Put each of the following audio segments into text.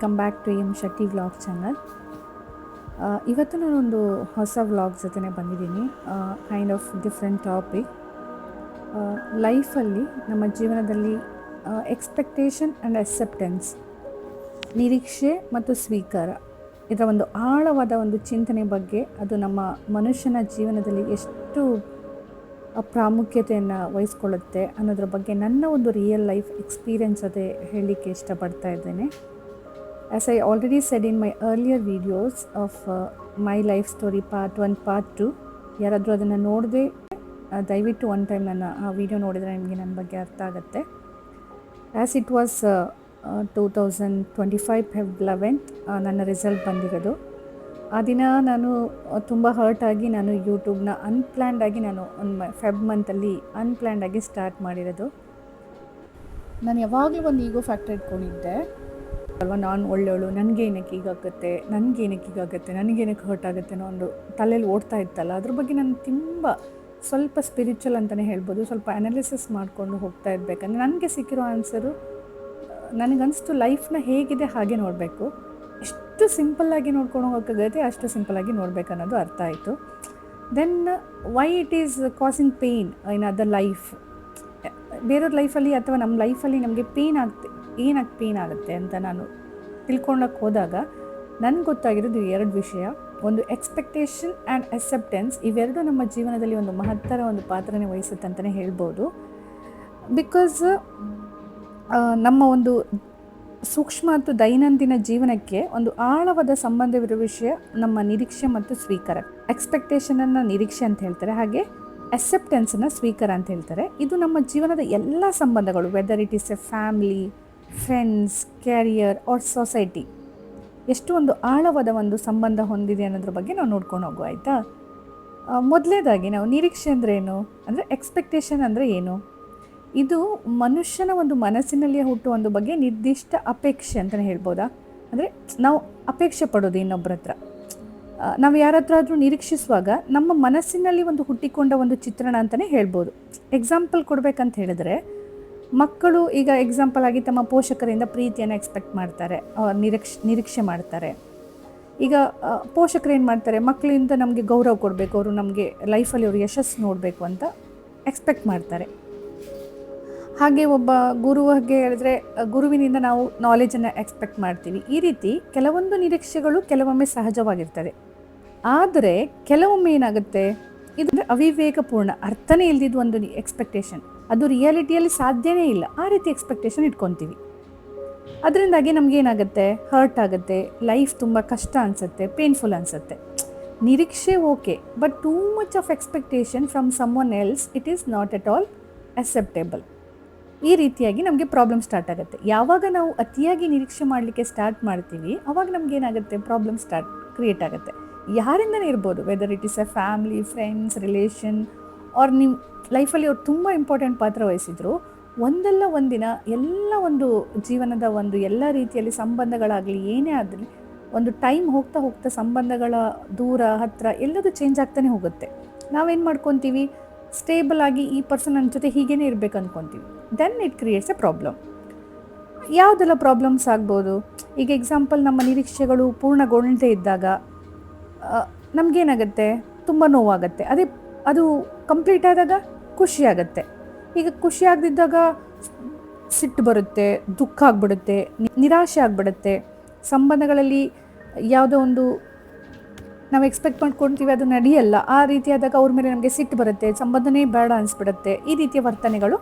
Welcome back to M Shakti vlog channel ಇವತ್ತು ನಾನೊಂದು ಹೊಸ ವ್ಲಾಗ್ ಜೊತೆ ಬಂದಿದ್ದೀನಿ. ಕೈಂಡ್ ಆಫ್ ಡಿಫ್ರೆಂಟ್ ಟಾಪಿಕ್ ಲೈಫಲ್ಲಿ ನಮ್ಮ ಜೀವನದಲ್ಲಿ ಎಕ್ಸ್ಪೆಕ್ಟೇಷನ್ ಆ್ಯಂಡ್ ಅಕ್ಸೆಪ್ಟೆನ್ಸ್ ನಿರೀಕ್ಷೆ ಮತ್ತು ಸ್ವೀಕಾರ ಇದರ ಒಂದು ಆಳವಾದ ಒಂದು ಚಿಂತನೆ ಬಗ್ಗೆ ಅದು ನಮ್ಮ ಮನುಷ್ಯನ ಜೀವನದಲ್ಲಿ ಎಷ್ಟು ಪ್ರಾಮುಖ್ಯತೆಯನ್ನು ವಹಿಸ್ಕೊಳ್ಳುತ್ತೆ ಅನ್ನೋದ್ರ ಬಗ್ಗೆ ನನ್ನ ಒಂದು ರಿಯಲ್ ಲೈಫ್ ಎಕ್ಸ್ಪೀರಿಯನ್ಸ್ ಅದೇ ಹೇಳಲಿಕ್ಕೆ ಇಷ್ಟಪಡ್ತಾ ಇದ್ದೇನೆ. As I already said in my videos videos of my life story part one part two ಯಾರಾದರೂ ಅದನ್ನು ನೋಡದೆ ದಯವಿಟ್ಟು ಒನ್ ಟೈಮ್ ನನ್ನ, ಆ ವಿಡಿಯೋ ನೋಡಿದರೆ ನಿಮಗೆ ನನ್ನ ಬಗ್ಗೆ ಅರ್ಥ ಆಗುತ್ತೆ. As it was two thousand twenty five Feb eleventh ನನ್ನ ರಿಸಲ್ಟ್ ಬಂದಿರೋದು. ಆ ದಿನ ನಾನು ತುಂಬ ಹರ್ಟ್ ಆಗಿ ನಾನು ಯೂಟ್ಯೂಬ್ನ ಅನ್ಪ್ಲ್ಯಾಂಡ್ ಆಗಿ ನಾನು ಒಂದು ಫೆಬ್ ಮಂತಲ್ಲಿ ಅನ್ಪ್ಲ್ಯಾಂಡ್ ಆಗಿ ಸ್ಟಾರ್ಟ್ ಮಾಡಿರೋದು. ನಾನು ಯಾವಾಗಲೂ ಒಂದು ಈಗೋ ಫ್ಯಾಕ್ಟ್ರಿ ಇಟ್ಕೊಂಡಿದ್ದೆ. ಅಲ್ವಾ, ನಾನು ಒಳ್ಳೆಯವಳು ನನಗೇನಕ್ಕೆ ಈಗಾಗುತ್ತೆ ನನಗೇನಕ್ಕೆ ನನಗೆ ನನಗೇನಕ್ಕೆ ಹರ್ಟ್ ಆಗುತ್ತೆ ಅನ್ನೋ ಒಂದು ತಲೆಯಲ್ಲಿ ಓಡ್ತಾ ಇತ್ತಲ್ಲ, ಅದ್ರ ಬಗ್ಗೆ ನಾನು ತುಂಬ ಸ್ವಲ್ಪ ಸ್ಪಿರಿಚುವಲ್ ಅಂತಲೇ ಹೇಳ್ಬೋದು. ಸ್ವಲ್ಪ ಅನಾಲಿಸಿಸ್ ಮಾಡಿಕೊಂಡು ಹೋಗ್ತಾ ಇರಬೇಕಂದ್ರೆ ನನಗೆ ಸಿಕ್ಕಿರೋ ಆನ್ಸರು ನನಗನ್ನಿಸ್ತು ಲೈಫ್ನ ಹೇಗಿದೆ ಹಾಗೆ ನೋಡಬೇಕು. ಎಷ್ಟು ಸಿಂಪಲ್ಲಾಗಿ ನೋಡ್ಕೊಂಡು ಹೋಗೋಕ್ಕಾಗತ್ತೆ ಅಷ್ಟು ಸಿಂಪಲ್ಲಾಗಿ ನೋಡ್ಬೇಕು ಅನ್ನೋದು ಅರ್ಥ ಆಯಿತು. Then why it is causing pain in other life ಬೇರೆಯವ್ರ ಲೈಫಲ್ಲಿ ಅಥವಾ ನಮ್ಮ ಲೈಫಲ್ಲಿ ನಮಗೆ ಪೇಯ್ನ್ ಆಗುತ್ತೆ ಏನಕ್ಕೆ ಪೇನ್ ಆಗುತ್ತೆ ಅಂತ ನಾನು ತಿಳ್ಕೊಳ್ಳೋಕೆ ಹೋದಾಗ ನನಗೆ ಗೊತ್ತಾಗಿರೋದು ಎರಡು ವಿಷಯ. ಒಂದು ಎಕ್ಸ್ಪೆಕ್ಟೇಷನ್ ಆ್ಯಂಡ್ ಅಕ್ಸೆಪ್ಟೆನ್ಸ್ ಇವೆರಡೂ ನಮ್ಮ ಜೀವನದಲ್ಲಿ ಒಂದು ಮಹತ್ತರ ಒಂದು ಪಾತ್ರನೇ ವಹಿಸುತ್ತೆ ಅಂತಲೇ ಹೇಳ್ಬೋದು. ಬಿಕಾಸ್ ನಮ್ಮ ಒಂದು ಸೂಕ್ಷ್ಮ ಮತ್ತು ದೈನಂದಿನ ಜೀವನಕ್ಕೆ ಒಂದು ಆಳವಾದ ಸಂಬಂಧವಿರುವ ವಿಷಯ ನಮ್ಮ ನಿರೀಕ್ಷೆ ಮತ್ತು ಸ್ವೀಕಾರ. ಎಕ್ಸ್ಪೆಕ್ಟೇಷನನ್ನು ನಿರೀಕ್ಷೆ ಅಂತ ಹೇಳ್ತಾರೆ, ಹಾಗೆ ಅಕ್ಸೆಪ್ಟೆನ್ಸನ್ನು ಸ್ವೀಕಾರ ಅಂತ ಹೇಳ್ತಾರೆ. ಇದು ನಮ್ಮ ಜೀವನದ ಎಲ್ಲ ಸಂಬಂಧಗಳು whether it is a family friends career or society ಎಷ್ಟು ಒಂದು ಆಳವಾದ ಒಂದು ಸಂಬಂಧ ಹೊಂದಿದೆ ಅನ್ನೋದ್ರ ಬಗ್ಗೆ ನಾವು ನೋಡ್ಕೊಂಡು ಹೋಗುವ, ಆಯಿತಾ? ಮೊದಲೇದಾಗಿ ನಾವು ನಿರೀಕ್ಷೆ ಅಂದರೆ ಏನು? ಅಂದರೆ ಎಕ್ಸ್ಪೆಕ್ಟೇಷನ್ ಅಂದರೆ ಏನು? ಇದು ಮನುಷ್ಯನ ಒಂದು ಮನಸ್ಸಿನಲ್ಲಿ ಹುಟ್ಟುವ ಒಂದು ಬಗ್ಗೆ ನಿರ್ದಿಷ್ಟ ಅಪೇಕ್ಷೆ ಅಂತಲೇ ಹೇಳ್ಬೋದಾ? ಅಂದರೆ ನಾವು ಅಪೇಕ್ಷೆ ಪಡೋದು ಇನ್ನೊಬ್ಬರ ಹತ್ರ. ನಾವು ಯಾರ ಹತ್ರ ಆದರೂ ನಿರೀಕ್ಷಿಸುವಾಗ ನಮ್ಮ ಮನಸ್ಸಿನಲ್ಲಿ ಒಂದು ಹುಟ್ಟಿಕೊಂಡ ಒಂದು ಚಿತ್ರಣ ಅಂತಲೇ ಹೇಳ್ಬೋದು. ಎಕ್ಸಾಂಪಲ್ ಕೊಡಬೇಕಂತ ಹೇಳಿದ್ರೆ ಮಕ್ಕಳು ಈಗ ಎಕ್ಸಾಂಪಲ್ ಆಗಿ ತಮ್ಮ ಪೋಷಕರಿಂದ ಪ್ರೀತಿಯನ್ನು ಎಕ್ಸ್ಪೆಕ್ಟ್ ಮಾಡ್ತಾರೆ ನಿರೀಕ್ಷೆ ನಿರೀಕ್ಷೆ ಮಾಡ್ತಾರೆ. ಈಗ ಪೋಷಕರು ಏನು ಮಾಡ್ತಾರೆ? ಮಕ್ಕಳಿಂದ ನಮಗೆ ಗೌರವ ಕೊಡಬೇಕು, ಅವರು ನಮಗೆ ಲೈಫಲ್ಲಿ ಅವರು ಯಶಸ್ಸು ನೋಡಬೇಕು ಅಂತ ಎಕ್ಸ್ಪೆಕ್ಟ್ ಮಾಡ್ತಾರೆ. ಹಾಗೆ ಒಬ್ಬ ಗುರುವಿಗೆ ಹೇಳಿದ್ರೆ ಗುರುವಿನಿಂದ ನಾವು ನಾಲೆಜನ್ನು ಎಕ್ಸ್ಪೆಕ್ಟ್ ಮಾಡ್ತೀವಿ. ಈ ರೀತಿ ಕೆಲವೊಂದು ನಿರೀಕ್ಷೆಗಳು ಕೆಲವೊಮ್ಮೆ ಸಹಜವಾಗಿರ್ತದೆ. ಆದರೆ, ಕೆಲವೊಮ್ಮೆ ಏನಾಗುತ್ತೆ? ಇದು ಅವಿವೇಕಪೂರ್ಣ, ಅರ್ಥನೇ ಇಲ್ದಿದ್ದು ಒಂದು ಎಕ್ಸ್ಪೆಕ್ಟೇಷನ್ ಅದು ರಿಯಾಲಿಟಿಯಲ್ಲಿ ಸಾಧ್ಯವೇ ಇಲ್ಲ. ಆ ರೀತಿ ಎಕ್ಸ್ಪೆಕ್ಟೇಷನ್ ಇಟ್ಕೊತೀವಿ. ಅದರಿಂದಾಗಿ ನಮಗೇನಾಗುತ್ತೆ ಹರ್ಟ್ ಆಗುತ್ತೆ. ಲೈಫ್ ತುಂಬ ಕಷ್ಟ ಅನಿಸುತ್ತೆ. ಪೇನ್ಫುಲ್ ಅನಿಸುತ್ತೆ. ನಿರೀಕ್ಷೆ okay but too much of expectation from someone else it is not at all acceptable ಈ ರೀತಿಯಾಗಿ ನಮಗೆ ಪ್ರಾಬ್ಲಮ್ ಸ್ಟಾರ್ಟ್ ಆಗುತ್ತೆ. ಯಾವಾಗ ನಾವು ಅತಿಯಾಗಿ ನಿರೀಕ್ಷೆ ಮಾಡಲಿಕ್ಕೆ ಸ್ಟಾರ್ಟ್ ಮಾಡ್ತೀವಿ, ಅವಾಗ ನಮ್ಗೆ ಏನಾಗುತ್ತೆ? ಪ್ರಾಬ್ಲಮ್ ಸ್ಟಾರ್ಟ್ ಕ್ರಿಯೇಟ್ ಆಗುತ್ತೆ. ಯಾರಿಂದನೇ ಇರ್ಬೋದು? Whether it is a family friends relation or ನಿಮ್ಮ ಲೈಫಲ್ಲಿ ಅವ್ರು ತುಂಬ ಇಂಪಾರ್ಟೆಂಟ್ ಪಾತ್ರ ವಹಿಸಿದ್ರು. ಒಂದಲ್ಲ ಒಂದಿನ ಎಲ್ಲ ಒಂದು ಜೀವನದ ಒಂದು ಎಲ್ಲ ರೀತಿಯಲ್ಲಿ ಸಂಬಂಧಗಳಾಗಲಿ, ಏನೇ ಆಗಲಿ, ಒಂದು ಟೈಮ್ ಹೋಗ್ತಾ ಹೋಗ್ತಾ ಸಂಬಂಧಗಳ ದೂರ ಹತ್ತಿರ ಎಲ್ಲದೂ ಚೇಂಜ್ ಆಗ್ತಾನೆ ಹೋಗುತ್ತೆ. ನಾವೇನು ಮಾಡ್ಕೊತೀವಿ? ಸ್ಟೇಬಲ್ ಆಗಿ ಈ ಪರ್ಸನ್ ನನ್ನ ಜೊತೆ ಹೀಗೇ ಇರಬೇಕು ಅಂದ್ಕೊತೀವಿ then it creates a problem ಯಾವುದೆಲ್ಲ ಪ್ರಾಬ್ಲಮ್ಸ್ ಆಗ್ಬೋದು? ಈಗ ಎಕ್ಸಾಂಪಲ್ ನಮ್ಮ ನಿರೀಕ್ಷೆಗಳು ಪೂರ್ಣಗೊಳ್ಳದೇ ಇದ್ದಾಗ ನಮಗೇನಾಗುತ್ತೆ? ತುಂಬ ನೋವಾಗುತ್ತೆ. ಅದೇ, ಅದು ಕಂಪ್ಲೀಟ್ ಆದಾಗ ಖುಷಿ ಈಗ ಖುಷಿ ಆಗದಿದ್ದಾಗ ಸಿಟ್ಟು ಬರುತ್ತೆ, ದುಃಖ ಆಗಿಬಿಡುತ್ತೆ ನಿರಾಶೆ ಆಗಿಬಿಡುತ್ತೆ. ಸಂಬಂಧಗಳಲ್ಲಿ ಯಾವುದೋ ಒಂದು ನಾವು ಎಕ್ಸ್ಪೆಕ್ಟ್ ಮಾಡ್ಕೊಳ್ತೀವಿ ಅದು ನಡೆಯಲ್ಲ. ಆ ರೀತಿಯಾದಾಗ ಅವ್ರ ಮೇಲೆ ನಮಗೆ ಸಿಟ್ಟು ಬರುತ್ತೆ, ಸಂಬಂಧನೇ ಬೇಡ ಅನಿಸ್ಬಿಡುತ್ತೆ. ಈ ರೀತಿಯ ವರ್ತನೆಗಳು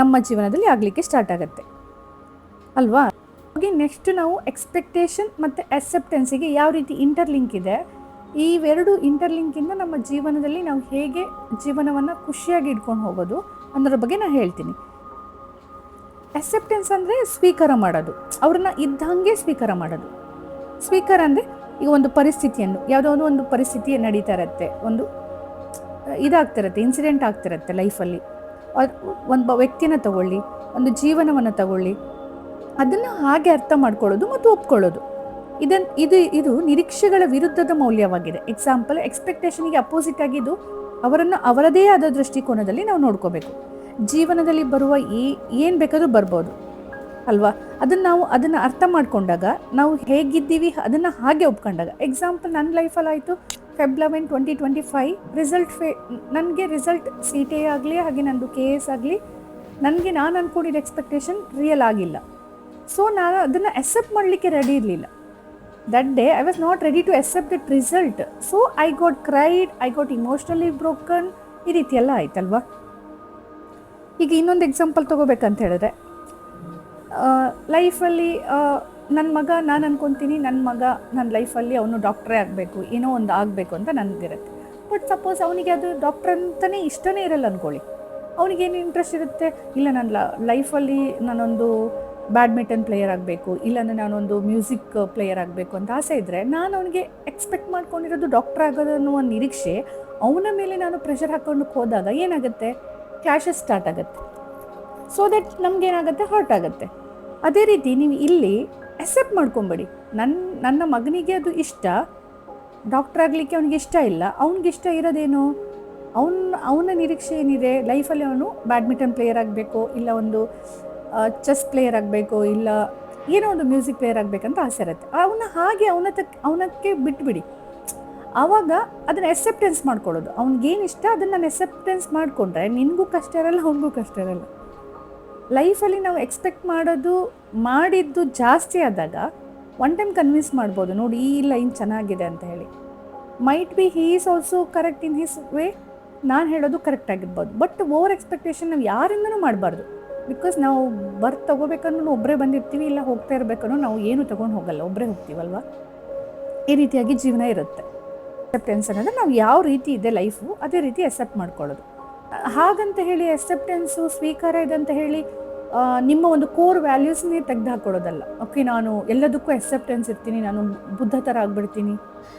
ನಮ್ಮ ಜೀವನದಲ್ಲಿ ಆಗಲಿಕ್ಕೆ ಸ್ಟಾರ್ಟ್ ಆಗುತ್ತೆ. ಅಲ್ವಾ? ಹಾಗೆ ನೆಕ್ಸ್ಟ್ ನಾವು ಎಕ್ಸ್ಪೆಕ್ಟೇಷನ್ ಮತ್ತು ಅಕ್ಸೆಪ್ಟೆನ್ಸಿಗೆ ಯಾವ ರೀತಿ ಇಂಟರ್ಲಿಂಕ್ ಇದೆ ಇವೆರಡು ಇಂಟರ್ಲಿಂಕಿಂದ ನಮ್ಮ ಜೀವನದಲ್ಲಿ ನಾವು ಹೇಗೆ ಜೀವನವನ್ನು ಖುಷಿಯಾಗಿ ಇಟ್ಕೊಂಡು ಹೋಗೋದು ಅನ್ನೋದ್ರ ಬಗ್ಗೆ ನಾನು ಹೇಳ್ತೀನಿ. ಅಕ್ಸೆಪ್ಟೆನ್ಸ್ ಅಂದರೆ ಸ್ವೀಕಾರ ಮಾಡೋದು. ಅವ್ರನ್ನ ಇದ್ದಂಗೆ ಸ್ವೀಕಾರ ಮಾಡೋದು. ಸ್ವೀಕಾರ ಅಂದರೆ ಈಗ ಒಂದು ಪರಿಸ್ಥಿತಿಯನ್ನು, ಯಾವುದೋ ಒಂದು ಪರಿಸ್ಥಿತಿ ನಡೀತಾ ಇರುತ್ತೆ, ಒಂದು ಇದಾಗ್ತಿರತ್ತೆ ಇನ್ಸಿಡೆಂಟ್ ಆಗ್ತಿರತ್ತೆ ಲೈಫಲ್ಲಿ ಒಂದು ವ್ಯಕ್ತಿನ ತಗೊಳ್ಳಿ, ಒಂದು ಜೀವನವನ್ನು ತಗೊಳ್ಳಿ, ಅದನ್ನು ಹಾಗೆ ಅರ್ಥ ಮಾಡ್ಕೊಳ್ಳೋದು ಮತ್ತು ಒಪ್ಕೊಳ್ಳೋದು. ಇದನ್ ಇದು ಇದು ನಿರೀಕ್ಷೆಗಳ ವಿರುದ್ಧದ ಮೌಲ್ಯವಾಗಿದೆ. ಎಕ್ಸಾಂಪಲ್ ಎಕ್ಸ್ಪೆಕ್ಟೇಷನ್ಗೆ ಅಪೋಸಿಟ್ ಆಗಿದ್ದು ಅವರನ್ನು ಅವರದೇ ಆದ ದೃಷ್ಟಿಕೋನದಲ್ಲಿ ನಾವು ನೋಡ್ಕೋಬೇಕು. ಜೀವನದಲ್ಲಿ ಬರುವ ಏ ಏನು ಬೇಕಾದರೂ ಬರ್ಬೋದು. ಅಲ್ವಾ? ಅದನ್ನು ನಾವು ಅದನ್ನು ಅರ್ಥ ಮಾಡಿಕೊಂಡಾಗ ನಾವು ಹೇಗಿದ್ದೀವಿ ಅದನ್ನು ಹಾಗೆ ಒಪ್ಕೊಂಡಾಗ. ಎಕ್ಸಾಂಪಲ್ ನನ್ನ ಲೈಫಲ್ಲಿ ಆಯಿತು. Feb eleven twenty twenty five result fee ನನಗೆ ರಿಸಲ್ಟ್ ಸಿ ಟಿ ಆಗಲಿ, ಹಾಗೆ ನನ್ನದು ಕೆ ಎಸ್ ಆಗಲಿ, ನನಗೆ ನಾನು ಅಂದ್ಕೊಂಡಿದ್ದ ಎಕ್ಸ್ಪೆಕ್ಟೇಷನ್ ರಿಯಲ್ ಆಗಿಲ್ಲ. ಸೊ ನಾನು ಅದನ್ನು ಎಕ್ಸೆಪ್ಟ್ ಮಾಡಲಿಕ್ಕೆ ರೆಡಿ ಇರಲಿಲ್ಲ. That day I was not ready to accept that result so I got cried I got emotionally broken ಈ ರೀತಿ ಎಲ್ಲ ಆಯ್ತಲ್ವಾ? ಈಗ ಇನ್ನೊಂದು ಎಕ್ಸಾಂಪಲ್ ತೊಗೋಬೇಕಂತ ಹೇಳಿದ್ರೆ ಲೈಫಲ್ಲಿ ನನ್ನ ಮಗ ನಾನು ಅನ್ಕೊತೀನಿ ನನ್ನ ಮಗ ನನ್ನ ಲೈಫಲ್ಲಿ ಅವನು ಡಾಕ್ಟ್ರೇ ಆಗಬೇಕು, ಏನೋ ಒಂದು ಆಗಬೇಕು ಅಂತ ನನಗಿರುತ್ತೆ. ಬಟ್ ಸಪೋಸ್ ಅವನಿಗೆ ಅದು ಡಾಕ್ಟ್ರ್ ಅಂತಲೇ ಇಷ್ಟನೇ ಇರಲ್ಲ ಅಂದ್ಕೊಳ್ಳಿ ಅವನಿಗೇನು ಇಂಟ್ರೆಸ್ಟ್ ಇರುತ್ತೆ? ಇಲ್ಲ ನನ್ನ ಲೈಫಲ್ಲಿ ನಾನೊಂದು ಬ್ಯಾಡ್ಮಿಂಟನ್ ಪ್ಲೇಯರ್ ಆಗಬೇಕು, ಇಲ್ಲಾಂದರೆ ನಾನೊಂದು ಮ್ಯೂಸಿಕ್ ಪ್ಲೇಯರ್ ಆಗಬೇಕು ಅಂತ ಆಸೆ ಇದ್ದರೆ ನಾನು ಅವನಿಗೆ ಎಕ್ಸ್ಪೆಕ್ಟ್ ಮಾಡ್ಕೊಂಡಿರೋದು ಡಾಕ್ಟರ್ ಆಗೋದು ಅನ್ನುವ ನಿರೀಕ್ಷೆ ಅವನ ಮೇಲೆ ನಾನು ಪ್ರೆಷರ್ ಹಾಕೊಂಡು ಹೋದಾಗ ಏನಾಗುತ್ತೆ? ಕ್ಲಾಶಸ್ ಸ್ಟಾರ್ಟ್ ಆಗುತ್ತೆ. ಸೊ ದಟ್ ನಮಗೇನಾಗುತ್ತೆ ಹರ್ಟ್ ಆಗುತ್ತೆ. ಅದೇ ರೀತಿ ನೀವು ಇಲ್ಲಿ ಅಕ್ಸೆಪ್ಟ್ ಮಾಡ್ಕೊಂಬೇಡಿ. ನನ್ನ ನನ್ನ ಮಗನಿಗೆ ಅದು ಇಷ್ಟ ಡಾಕ್ಟರ್ ಆಗಲಿಕ್ಕೆ ಅವನಿಗೆ ಇಷ್ಟ ಇಲ್ಲ, ಅವ್ನಿಗೆ ಇಷ್ಟ ಇರೋದೇನು? ಅವನ ಅವನ ನಿರೀಕ್ಷೆ ಏನಿದೆ? ಲೈಫಲ್ಲಿ ಅವನು ಬ್ಯಾಡ್ಮಿಂಟನ್ ಪ್ಲೇಯರ್ ಆಗಬೇಕು, ಇಲ್ಲ ಒಂದು ಚೆಸ್ ಪ್ಲೇಯರ್ ಆಗಬೇಕು ಇಲ್ಲ ಏನೋ ಒಂದು ಮ್ಯೂಸಿಕ್ ಪ್ಲೇಯರ್ ಆಗಬೇಕಂತ ಆಸೆ ಇರುತ್ತೆ. ಅವನ್ನ ಹಾಗೆ ಅವನ ತಕ್ ಅವನಕ್ಕೆ ಬಿಟ್ಬಿಡಿ. ಆವಾಗ ಅದನ್ನು ಎಕ್ಸೆಪ್ಟೆನ್ಸ್ ಮಾಡ್ಕೊಳ್ಳೋದು. ಅವ್ನಿಗೇನು ಇಷ್ಟ ಅದನ್ನು ನಾನು ಎಕ್ಸೆಪ್ಟೆನ್ಸ್ ಮಾಡಿಕೊಂಡ್ರೆ ನಿನಗೂ ಕಷ್ಟ ಇರಲ್ಲ, ಅವನಿಗೂ ಕಷ್ಟ ಇರಲ್ಲ. ಲೈಫಲ್ಲಿ ನಾವು ಎಕ್ಸ್ಪೆಕ್ಟ್ ಮಾಡೋದು, ಮಾಡಿದ್ದು ಜಾಸ್ತಿ ಆದಾಗ ಒನ್ ಟೈಮ್ ಕನ್ವಿನ್ಸ್ ಮಾಡ್ಬೋದು, ನೋಡಿ, ಈ ಲೈನ್ ಚೆನ್ನಾಗಿದೆ ಅಂತ ಹೇಳಿ. Might be he is also correct in his way ನಾನು ಹೇಳೋದು ಕರೆಕ್ಟ್ ಆಗಿರ್ಬೋದು. ಬಟ್ ಓವರ್ ಎಕ್ಸ್ಪೆಕ್ಟೇಷನ್ ನಾವು ಯಾರಿಂದನೂ ಮಾಡಬಾರ್ದು. ಬಿಕಾಸ್ ನಾವು ಬರ್ತ್ ತೊಗೋಬೇಕನ್ನೂ ಒಬ್ಬರೇ ಬಂದಿರ್ತೀವಿ, ಇಲ್ಲ ಹೋಗ್ತಾ ಇರಬೇಕನ್ನೋ ನಾವು ಏನು ತೊಗೊಂಡು ಹೋಗಲ್ಲ ಒಬ್ಬರೇ ಹೋಗ್ತೀವಲ್ವ? ಈ ರೀತಿಯಾಗಿ ಜೀವನ ಇರುತ್ತೆ. ಅಕ್ಸೆಪ್ಟೆನ್ಸ್ ಅನ್ನೋದು ನಾವು ಯಾವ ರೀತಿ ಇದೆ ಲೈಫು ಅದೇ ರೀತಿ ಅಕ್ಸೆಪ್ಟ್ ಮಾಡ್ಕೊಳ್ಳೋದು. ಹಾಗಂತ ಹೇಳಿ ಅಕ್ಸೆಪ್ಟೆನ್ಸು ಸ್ವೀಕಾರ ಇದೆ ಅಂತ ಹೇಳಿ ನಿಮ್ಮ ಒಂದು ಕೋರ್ ವ್ಯಾಲ್ಯೂಸ್ನೇ ತೆಗೆದು ಹಾಕೊಳ್ಳೋದಲ್ಲ ಓಕೆ ನಾನು ಎಲ್ಲದಕ್ಕೂ ಅಕ್ಸೆಪ್ಟೆನ್ಸ್ ಇರ್ತೀನಿ, ನಾನು ಬುದ್ಧ ಥರ ಆಗಿಬಿಡ್ತೀನಿ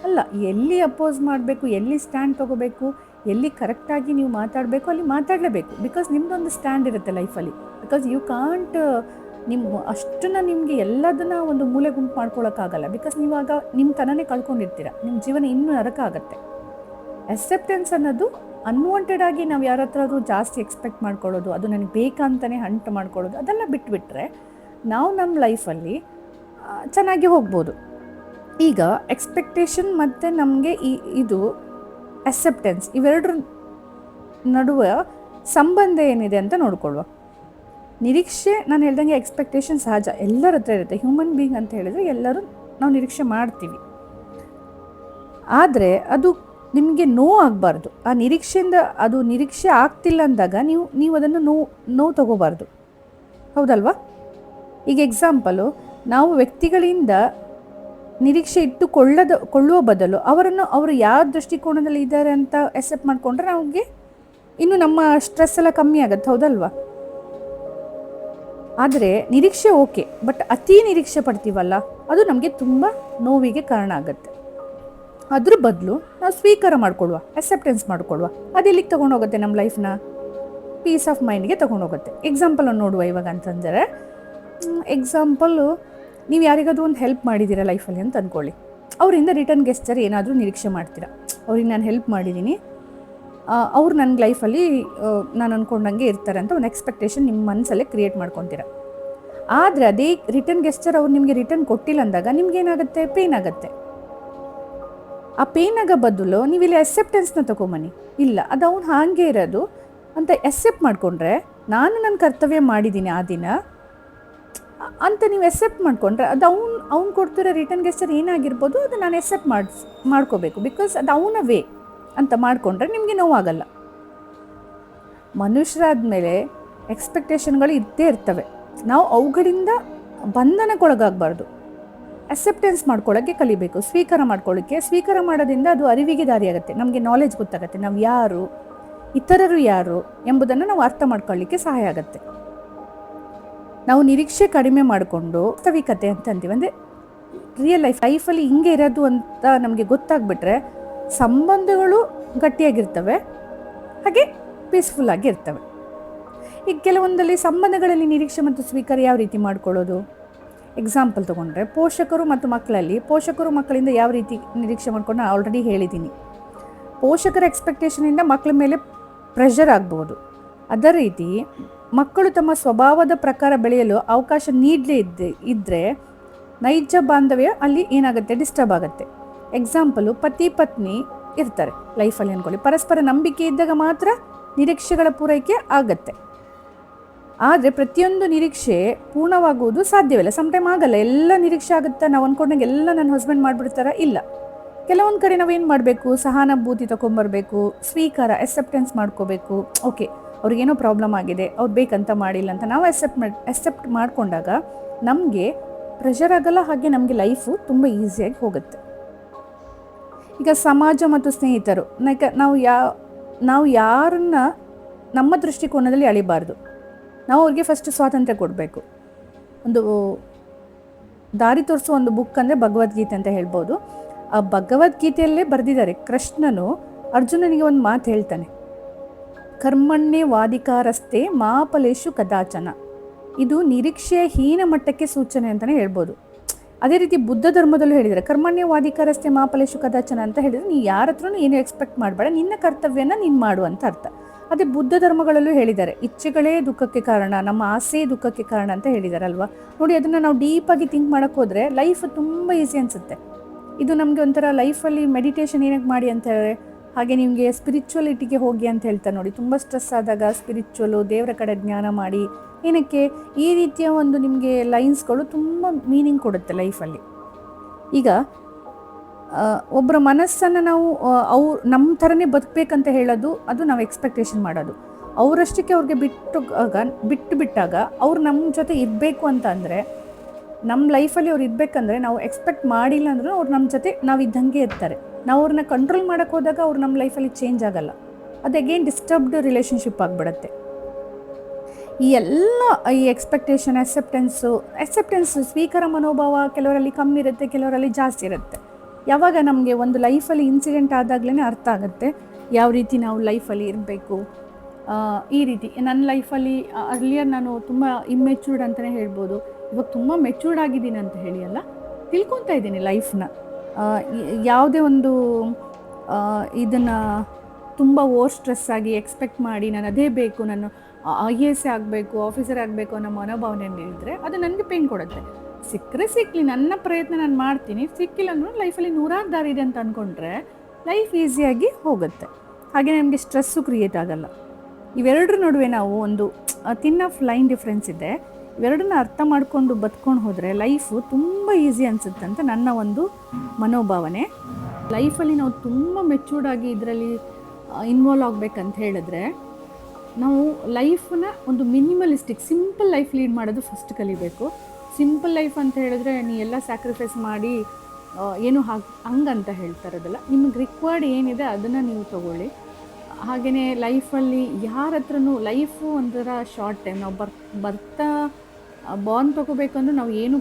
ಅಲ್ಲ, ಎಲ್ಲಿ ಅಪೋಸ್ ಮಾಡಬೇಕು, ಎಲ್ಲಿ ಸ್ಟ್ಯಾಂಡ್ ತೊಗೋಬೇಕು ಎಲ್ಲಿ ಕರೆಕ್ಟಾಗಿ ನೀವು ಮಾತಾಡಬೇಕು ಅಲ್ಲಿ ಮಾತಾಡಲೇಬೇಕು. ಬಿಕಾಸ್ ನಿಮ್ಮದೊಂದು ಸ್ಟ್ಯಾಂಡ್ ಇರುತ್ತೆ ಲೈಫಲ್ಲಿ ಬಿಕಾಸ್ ಯು ಕಾಂಟ್ ನಿಮ್ಮ ಅಷ್ಟನ್ನು ನಿಮಗೆ ಎಲ್ಲದನ್ನ ಒಂದು ಮೂಲೆ ಗುಂಪು ಮಾಡ್ಕೊಳ್ಳೋಕ್ಕಾಗಲ್ಲ ಬಿಕಾಸ್ ನೀವಾಗ ನಿಮ್ಮ ತನನೇ ಕಳ್ಕೊಂಡಿರ್ತೀರ. ನಿಮ್ಮ ಜೀವನ ಇನ್ನೂ ನರಕ ಆಗುತ್ತೆ ಅಕ್ಸೆಪ್ಟೆನ್ಸ್ ಅನ್ನೋದು ಅನ್ವಾಂಟೆಡ್ ಆಗಿ ನಾವು ಯಾರ ಜಾಸ್ತಿ ಎಕ್ಸ್ಪೆಕ್ಟ್ ಮಾಡ್ಕೊಳ್ಳೋದು, ಅದು ನನಗೆ ಬೇಕಂತಲೇ ಹಂಟ್ ಮಾಡ್ಕೊಳ್ಳೋದು, ಅದೆಲ್ಲ ಬಿಟ್ಬಿಟ್ರೆ ನಾವು ನಮ್ಮ ಲೈಫಲ್ಲಿ ಚೆನ್ನಾಗಿ ಹೋಗ್ಬೋದು. ಈಗ ಎಕ್ಸ್ಪೆಕ್ಟೇಷನ್ ಮತ್ತು ನಮಗೆ ಈ, ಇದು ಅಕ್ಸೆಪ್ಟೆನ್ಸ್ ಇವೆರಡರ ನಡುವೆ ಸಂಬಂಧ ಏನಿದೆ ಅಂತ ನೋಡ್ಕೊಳ್ಳುವ. ನಿರೀಕ್ಷೆ, ನಾನು ಹೇಳ್ದಂಗೆ ಎಕ್ಸ್ಪೆಕ್ಟೇಷನ್ ಸಹಜ. ಎಲ್ಲರ ಹತ್ರ ಇರುತ್ತೆ. ಹ್ಯೂಮನ್ ಬೀಯಿಂಗ್ ಅಂತ ಹೇಳಿದ್ರೆ ಎಲ್ಲರೂ ನಾವು ನಿರೀಕ್ಷೆ ಮಾಡ್ತೀವಿ. ಆದರೆ ಅದು ನಿಮಗೆ ನೋವು ಆಗಬಾರ್ದು. ಆ ನಿರೀಕ್ಷೆಯಿಂದ ಅದು ನಿರೀಕ್ಷೆ ಆಗ್ತಿಲ್ಲ ಅಂದಾಗ ನೀವು ನೀವು ಅದನ್ನು ನೋವು ನೋವು ತಗೋಬಾರ್ದು. ಹೌದಲ್ವಾ? ಈಗ ಎಕ್ಸಾಂಪಲು ನಾವು ವ್ಯಕ್ತಿಗಳಿಂದ ನಿರೀಕ್ಷೆ ಇಟ್ಟುಕೊಳ್ಳದ, ಕೊಳ್ಳುವ ಬದಲು ಅವರನ್ನು ಅವರು ಯಾವ ದೃಷ್ಟಿಕೋನದಲ್ಲಿ ಇದ್ದಾರೆ ಅಂತ ಎಕ್ಸೆಪ್ಟ್ ಮಾಡಿಕೊಂಡ್ರೆ ನಮಗೆ ಇನ್ನು ನಮ್ಮ ಸ್ಟ್ರೆಸ್ ಎಲ್ಲ ಕಮ್ಮಿ ಆಗುತ್ತೆ, ಹೌದಲ್ವಾ? ಆದರೆ ನಿರೀಕ್ಷೆ ಓಕೆ ಬಟ್ ಅತಿ ನಿರೀಕ್ಷೆ ಪಡ್ತೀವಲ್ಲ, ಅದು ನಮಗೆ ತುಂಬ ನೋವಿಗೆ ಕಾರಣ ಆಗುತ್ತೆ. ಅದ್ರ ಬದಲು ನಾವು ಸ್ವೀಕಾರ ಮಾಡ್ಕೊಳ್ಳುವ ಅಕ್ಸೆಪ್ಟೆನ್ಸ್ ಮಾಡ್ಕೊಳ್ಳುವ. ಅದೆಲ್ಲಿಗೆ ತೊಗೊಂಡೋಗುತ್ತೆ ನಮ್ಮ ಲೈಫ್ನ ಪೀಸ್ ಆಫ್ ಮೈಂಡ್ಗೆ ತೊಗೊಂಡೋಗುತ್ತೆ. ಎಕ್ಸಾಂಪಲ್ ನೋಡುವ ಇವಾಗ ಅಂತಂದರೆ ಎಕ್ಸಾಂಪಲ್ಲು ನೀವು ಯಾರಿಗಾದ್ರೂ ಒಂದು ಹೆಲ್ಪ್ ಮಾಡಿದ್ದೀರಾ ಲೈಫಲ್ಲಿ ಅಂತ ಅಂದ್ಕೊಳ್ಳಿ ಅವರಿಂದ ರಿಟರ್ನ್ ಗೆಸ್ಟರ್ ಏನಾದರೂ ನಿರೀಕ್ಷೆ ಮಾಡ್ತೀರಾ. ಅವ್ರಿಗೆ ನಾನು ಹೆಲ್ಪ್ ಮಾಡಿದ್ದೀನಿ. ಅವ್ರು ನನ್ನ ಲೈಫಲ್ಲಿ ನಾನು ಅಂದ್ಕೊಂಡಂಗೆ ಇರ್ತಾರೆ ಅಂತ ಒಂದು ಎಕ್ಸ್ಪೆಕ್ಟೇಷನ್ ನಿಮ್ಮ ಮನಸ್ಸಲ್ಲೇ ಕ್ರಿಯೇಟ್ ಮಾಡ್ಕೊತೀರ. ಆದರೆ ಅದೇ ರಿಟರ್ನ್ ಗೆಸ್ಚರ್ ಅವ್ರು ನಿಮಗೆ ರಿಟರ್ನ್ ಕೊಟ್ಟಿಲ್ಲ ಅಂದಾಗ ನಿಮ್ಗೇನಾಗುತ್ತೆ? ಪೇನ್ ಆಗುತ್ತೆ. ಆ ಪೇನ್ ಆಗೋ ಬದಲು ನೀವು ಇಲ್ಲಿ ಅಕ್ಸೆಪ್ಟೆನ್ಸ್ನ ತೊಗೊಂಬನ್ನಿ. ಇಲ್ಲ, ಅದು ಅವ್ನು ಹಾಗೆ ಇರೋದು ಅಂತ ಎಕ್ಸೆಪ್ಟ್ ಮಾಡಿಕೊಂಡ್ರೆ ನಾನು ನನ್ನ ಕರ್ತವ್ಯ ಮಾಡಿದ್ದೀನಿ ಆ ದಿನ ಅಂತ ನೀವು ಎಕ್ಸೆಪ್ಟ್ ಮಾಡಿಕೊಂಡ್ರೆ ಅದು ಅವ್ನು ಅವ್ನು ಕೊಡ್ತಿರೋ ರಿಟರ್ನ್ ಗೆಸ್ಟರ್ ಏನಾಗಿರ್ಬೋದು ಅದು ನಾನು ಎಕ್ಸೆಪ್ಟ್ ಮಾಡಿಸ್, ಮಾಡ್ಕೋಬೇಕು. ಬಿಕಾಸ್ ಅದು ಅವನ ವೇ ಅಂತ ಮಾಡಿಕೊಂಡ್ರೆ ನಿಮಗೆ ನೋವಾಗಲ್ಲ. ಮನುಷ್ಯರಾದ ಮೇಲೆ ಎಕ್ಸ್ಪೆಕ್ಟೇಷನ್ಗಳು ಇದ್ದೇ ಇರ್ತವೆ. ನಾವು ಅವುಗಳಿಂದ ಬಂಧನಕ್ಕೊಳಗಾಗಬಾರ್ದು. ಅಕ್ಸೆಪ್ಟೆನ್ಸ್ ಮಾಡ್ಕೊಳ್ಳೋಕ್ಕೆ ಕಲಿಬೇಕು. ಸ್ವೀಕಾರ ಮಾಡ್ಕೊಳ್ಳೋಕ್ಕೆ ಸ್ವೀಕಾರ ಮಾಡೋದ್ರಿಂದ ಅದು ಅರಿವಿಗೆ ದಾರಿಯಾಗುತ್ತೆ. ನಮಗೆ ನಾಲೆಜ್ ಗೊತ್ತಾಗುತ್ತೆ. ನಾವು ಯಾರು, ಇತರರು ಯಾರು ಎಂಬುದನ್ನು ನಾವು ಅರ್ಥ ಮಾಡ್ಕೊಳ್ಳಿಕ್ಕೆ ಸಹಾಯ ಆಗುತ್ತೆ. ನಾವು ನಿರೀಕ್ಷೆ ಕಡಿಮೆ ಮಾಡಿಕೊಂಡು ವಾಸ್ತವಿಕತೆ ಅಂತ ಅಂತೀವಿ. ಅಂದರೆ ರಿಯಲ್ ಲೈಫ್ ಲೈಫಲ್ಲಿ ಹಿಂಗೆ ಇರೋದು ಅಂತ ನಮಗೆ ಗೊತ್ತಾಗ್ಬಿಟ್ರೆ ಸಂಬಂಧಗಳು ಗಟ್ಟಿಯಾಗಿರ್ತವೆ, ಹಾಗೆ ಪೀಸ್ಫುಲ್ ಆಗಿ ಇರ್ತವೆ ಈಗ ಕೆಲವೊಂದಲ್ಲಿ ಸಂಬಂಧಗಳಲ್ಲಿ ನಿರೀಕ್ಷೆ ಮತ್ತು ಸ್ವೀಕಾರ ಯಾವ ರೀತಿ ಮಾಡ್ಕೊಳ್ಳೋದು? ಎಕ್ಸಾಂಪಲ್ ತೊಗೊಂಡ್ರೆ ಪೋಷಕರು ಮತ್ತು ಮಕ್ಕಳಲ್ಲಿ, ಪೋಷಕರು ಮಕ್ಕಳಿಂದ ಯಾವ ರೀತಿ ನಿರೀಕ್ಷೆ ಮಾಡ್ಕೊಂಡು ನಾನು ಆಲ್ರೆಡಿ ಹೇಳಿದ್ದೀನಿ. ಪೋಷಕರ ಎಕ್ಸ್ಪೆಕ್ಟೇಷನಿಂದ ಮಕ್ಕಳ ಮೇಲೆ ಪ್ರೆಷರ್ ಆಗ್ಬೋದು. ಅದೇ ರೀತಿ ಮಕ್ಕಳು ತಮ್ಮ ಸ್ವಭಾವದ ಪ್ರಕಾರ ಬೆಳೆಯಲು ಅವಕಾಶ ನೀಡಲೇ ಇದ್ದೆ ಇದ್ದರೆ ನೈಜ ಬಾಂಧವ್ಯ ಅಲ್ಲಿ ಏನಾಗುತ್ತೆ ಡಿಸ್ಟರ್ಬ್ ಆಗುತ್ತೆ. ಎಕ್ಸಾಂಪಲು ಪತಿ ಪತ್ನಿ ಇರ್ತಾರೆ. ಲೈಫಲ್ಲಿ ಅಂದ್ಕೊಳ್ಳಿ ಪರಸ್ಪರ ನಂಬಿಕೆ ಇದ್ದಾಗ ಮಾತ್ರ ನಿರೀಕ್ಷೆಗಳ ಪೂರೈಕೆ ಆಗತ್ತೆ. ಆದರೆ ಪ್ರತಿಯೊಂದು ನಿರೀಕ್ಷೆ ಪೂರ್ಣವಾಗುವುದು ಸಾಧ್ಯವಿಲ್ಲ. ಸಮ್ಟೈಮ್ ಆಗಲ್ಲ. ಎಲ್ಲ ನಿರೀಕ್ಷೆ ಆಗುತ್ತಾ ನಾವು ಅಂದ್ಕೊಂಡಾಗ ಎಲ್ಲ ನನ್ನ ಹಸ್ಬೆಂಡ್ ಮಾಡಿಬಿಡ್ತಾರ? ಇಲ್ಲ. ಕೆಲವೊಂದು ಕಡೆ ನಾವೇನು ಮಾಡಬೇಕು? ಸಹಾನುಭೂತಿ ತೊಗೊಂಬರ್ಬೇಕು ಸ್ವೀಕಾರ ಎಕ್ಸೆಪ್ಟೆನ್ಸ್ ಮಾಡ್ಕೋಬೇಕು. ಓಕೆ ಅವ್ರಿಗೇನೋ ಪ್ರಾಬ್ಲಮ್ ಆಗಿದೆ, ಅವ್ರು ಬೇಕಂತ ಮಾಡಿಲ್ಲ ಅಂತ ನಾವು ಅಕ್ಸೆಪ್ಟ್ ಮಾಡಿ ಎಕ್ಸೆಪ್ಟ್ ಮಾಡಿಕೊಂಡಾಗ ನಮಗೆ ಪ್ರೆಷರ್ ಆಗಲ್ಲ, ಹಾಗೆ ನಮಗೆ ಲೈಫು ತುಂಬ ಈಸಿಯಾಗಿ ಹೋಗುತ್ತೆ. ಈಗ ಸಮಾಜ ಮತ್ತು ಸ್ನೇಹಿತರು ಲೈಕ್ ನಾವು ಯಾ, ನಾವು ಯಾರನ್ನ ನಮ್ಮ ದೃಷ್ಟಿಕೋನದಲ್ಲಿ ಅಳಿಬಾರ್ದು. ನಾವು ಅವ್ರಿಗೆ ಫಸ್ಟ್ ಸ್ವಾತಂತ್ರ್ಯ ಕೊಡಬೇಕು. ಒಂದು ದಾರಿ ತೋರಿಸೋ ಒಂದು ಬುಕ್ ಅಂದರೆ ಭಗವದ್ಗೀತೆ ಅಂತ ಹೇಳ್ಬೋದು. ಆ ಭಗವದ್ಗೀತೆಯಲ್ಲೇ ಬರೆದಿದ್ದಾರೆ, ಕೃಷ್ಣನು ಅರ್ಜುನನಿಗೆ ಒಂದು ಮಾತು ಹೇಳ್ತಾನೆ. ಕರ್ಮಣ್ಯೇ ವಾದಿಕಾರಸ್ತೆ ಮಾಪಲೇಶು ಕದಾಚನ. ಇದು ನಿರೀಕ್ಷೆಯ ಹೀನ ಮಟ್ಟಕ್ಕೆ ಸೂಚನೆ ಅಂತಲೇ ಹೇಳ್ಬೋದು. ಅದೇ ರೀತಿ ಬುದ್ಧ ಧರ್ಮದಲ್ಲೂ ಹೇಳಿದರೆ ಕರ್ಮಣ್ಯ ವಾದಿಕಾರಸ್ತೆ ಮಾಪಲೇಶು ಕದಾಚನ ಅಂತ ಹೇಳಿದ್ರೆ, ನೀ ಯಾರ ಹತ್ರನೂ ಏನು ಎಕ್ಸ್ಪೆಕ್ಟ್ ಮಾಡಬೇಡ, ನಿನ್ನ ಕರ್ತವ್ಯನ ನೀನು ಮಾಡು ಅಂತ ಅರ್ಥ. ಅದೇ ಬುದ್ಧ ಧರ್ಮಗಳಲ್ಲೂ ಹೇಳಿದ್ದಾರೆ. ಇಚ್ಛೆಗಳೇ ದುಃಖಕ್ಕೆ ಕಾರಣ, ನಮ್ಮ ಆಸೆ ದುಃಖಕ್ಕೆ ಕಾರಣ ಅಂತ ಹೇಳಿದ್ದಾರೆ ನೋಡಿ, ಅದನ್ನು ನಾವು ಡೀಪಾಗಿ ಥಿಂಕ್ ಮಾಡೋಕ್ಕೆ ಹೋದರೆ ಲೈಫ್ ತುಂಬ ಈಸಿ ಅನಿಸುತ್ತೆ. ಇದು ನಮಗೆ ಒಂಥರ ಲೈಫಲ್ಲಿ ಮೆಡಿಟೇಷನ್ ಏನಕ್ಕೆ ಮಾಡಿ ಅಂತ ಹೇಳಿದ್ರೆ ಹಾಗೆ ನಿಮಗೆ ಸ್ಪಿರಿಚುವಲಿಟಿಗೆ ಹೋಗಿ ಅಂತ ಹೇಳ್ತಾರೆ ನೋಡಿ, ತುಂಬ ಸ್ಟ್ರೆಸ್ ಆದಾಗ ಸ್ಪಿರಿಚುವಲು ದೇವರ ಕಡೆ ಜ್ಞಾನ ಮಾಡಿ, ಏನಕ್ಕೆ ಈ ರೀತಿಯ ಒಂದು ನಿಮಗೆ ಲೈನ್ಸ್ಗಳು ತುಂಬ ಮೀನಿಂಗ್ ಕೊಡುತ್ತೆ ಲೈಫಲ್ಲಿ ಈಗ ಒಬ್ಬರ ಮನಸ್ಸನ್ನು ನಾವು ಅವ್ರು ನಮ್ಮ ಥರನೇ ಬದುಕಬೇಕಂತ ಹೇಳೋದು, ಅದು ನಾವು ಎಕ್ಸ್ಪೆಕ್ಟೇಷನ್ ಮಾಡೋದು. ಅವರಷ್ಟಕ್ಕೆ ಅವ್ರಿಗೆ ಬಿಟ್ಟು ಬಿಟ್ಟು ಬಿಟ್ಟಾಗ ಅವ್ರು ನಮ್ಮ ಜೊತೆ ಇರಬೇಕು ಅಂತ ಅಂದರೆ ನಮ್ಮ ಲೈಫಲ್ಲಿ ಅವ್ರು ಇರಬೇಕಂದ್ರೆ ನಾವು ಎಕ್ಸ್ಪೆಕ್ಟ್ ಮಾಡಿಲ್ಲ ಅಂದ್ರೂ ಅವ್ರು ನಮ್ಮ ಜೊತೆ ನಾವು ಇದ್ದಂಗೆ ಇರ್ತಾರೆ. ನಾವು ಅವ್ರನ್ನ ಕಂಟ್ರೋಲ್ ಮಾಡೋಕ್ಕೆ ಹೋದಾಗ ಅವ್ರು ನಮ್ಮ ಲೈಫಲ್ಲಿ ಚೇಂಜ್ ಆಗಲ್ಲ. ಅದು ಅಗೇನ್ ಡಿಸ್ಟರ್ಬ್ಡ್ ರಿಲೇಷನ್ಶಿಪ್ ಆಗಿಬಿಡುತ್ತೆ. ಈ ಎಲ್ಲ, ಈ ಎಕ್ಸ್ಪೆಕ್ಟೇಷನ್ ಅಕ್ಸೆಪ್ಟೆನ್ಸು ಅಕ್ಸೆಪ್ಟೆನ್ಸ್ ಸ್ವೀಕಾರ ಮನೋಭಾವ ಕೆಲವರಲ್ಲಿ ಕಮ್ಮಿ ಇರುತ್ತೆ, ಕೆಲವರಲ್ಲಿ ಜಾಸ್ತಿ ಇರುತ್ತೆ. ಯಾವಾಗ ನಮಗೆ ಒಂದು ಲೈಫಲ್ಲಿ ಇನ್ಸಿಡೆಂಟ್ ಆದಾಗಲೇ ಅರ್ಥ ಆಗುತ್ತೆ, ಯಾವ ರೀತಿ ನಾವು ಲೈಫಲ್ಲಿ ಇರಬೇಕು. ಈ ರೀತಿ ನನ್ನ ಲೈಫಲ್ಲಿ ಅರ್ಲಿಯರ್ ನಾನು ತುಂಬ ಇಮ್ಮೆಚ್ಯೂರ್ಡ್ ಅಂತಲೇ ಹೇಳ್ಬೋದು. ಇವಾಗ ತುಂಬ ಮೆಚ್ಯೂರ್ಡ್ ಆಗಿದ್ದೀನಿ ಅಂತ ಹೇಳಿ ಅಲ್ಲ? ತಿಳ್ಕೊತಾ ಇದ್ದೀನಿ ಲೈಫ್ನ ಯಾವುದೇ ಒಂದು ಇದನ್ನು ತುಂಬ ಓವರ್ ಸ್ಟ್ರೆಸ್ ಆಗಿ ಎಕ್ಸ್ಪೆಕ್ಟ್ ಮಾಡಿ ನಾನು ಅದೇ ಬೇಕು, ನಾನು ಐ ಎ ಎಸ್ ಆಗಬೇಕು, ಆಫೀಸರ್ ಆಗಬೇಕು ಅನ್ನೋ ಮನೋಭಾವನೆ ಇದ್ದರೆ ಅದು ನನಗೆ ಪೇನ್ ಕೊಡುತ್ತೆ. ಸಿಕ್ಕರೆ ಸಿಕ್ಕಲಿ ನನ್ನ ಪ್ರಯತ್ನ ನಾನು ಮಾಡ್ತೀನಿ, ಸಿಕ್ಕಿಲ್ಲ ಅಂದ್ರೂ ಲೈಫಲ್ಲಿ ನೂರಾರು ದಾರಿ ಇದೆ ಅಂತ ಅಂದ್ಕೊಂಡ್ರೆ ಲೈಫ್ ಈಸಿಯಾಗಿ ಹೋಗುತ್ತೆ. ಹಾಗೆ ನಮಗೆ ಸ್ಟ್ರೆಸ್ಸು ಕ್ರಿಯೇಟ್ ಆಗಲ್ಲ. ಇವೆರಡರ ನಡುವೆ ನಾವು ಒಂದು ತಿನ್ ಆಫ್ ಲೈನ್ ಡಿಫ್ರೆನ್ಸ್ ಇದೆ. ಇವೆರಡನ್ನ ಅರ್ಥ ಮಾಡಿಕೊಂಡು ಬದ್ಕೊಂಡು ಹೋದರೆ ಲೈಫು ತುಂಬ ಈಸಿ ಅನಿಸುತ್ತೆ ಅಂತ ನನ್ನ ಒಂದು ಮನೋಭಾವನೆ. ಲೈಫಲ್ಲಿ ನಾವು ತುಂಬ ಮೆಚ್ಯೂರ್ಡ್ ಆಗಿ ಇದರಲ್ಲಿ ಇನ್ವಾಲ್ವ್ ಆಗಬೇಕಂತ ಹೇಳಿದ್ರೆ, ನಾವು ಲೈಫನ್ನ ಒಂದು ಮಿನಿಮಲಿಸ್ಟಿಕ್ ಸಿಂಪಲ್ ಲೈಫ್ ಲೀಡ್ ಮಾಡೋದು ಫಸ್ಟ್ ಕಲಿಬೇಕು. ಸಿಂಪಲ್ ಲೈಫ್ ಅಂತ ಹೇಳಿದ್ರೆ ನೀ ಎಲ್ಲ ಸ್ಯಾಕ್ರಿಫೈಸ್ ಮಾಡಿ ಏನು ಹಾಗೆ, ಹಂಗಂತ ಹೇಳ್ತಾರದಲ್ಲ ನಿಮಗೆ ರಿಕ್ವೈರ್ಡ್ ಏನಿದೆ ಅದನ್ನು ನೀವು ತಗೊಳ್ಳಿ. ಹಾಗೆಯೇ ಲೈಫಲ್ಲಿ ಯಾರ ಹತ್ರನೂ ಲೈಫು ಒಂಥರ ಶಾರ್ಟ್ ಟೈಮ್ ನಾವು ಬರ್, ಬರ್ತಾ ಬಾಂಡ್ ತೊಗೋಬೇಕಂದ್ರೂ ನಾವು ಏನು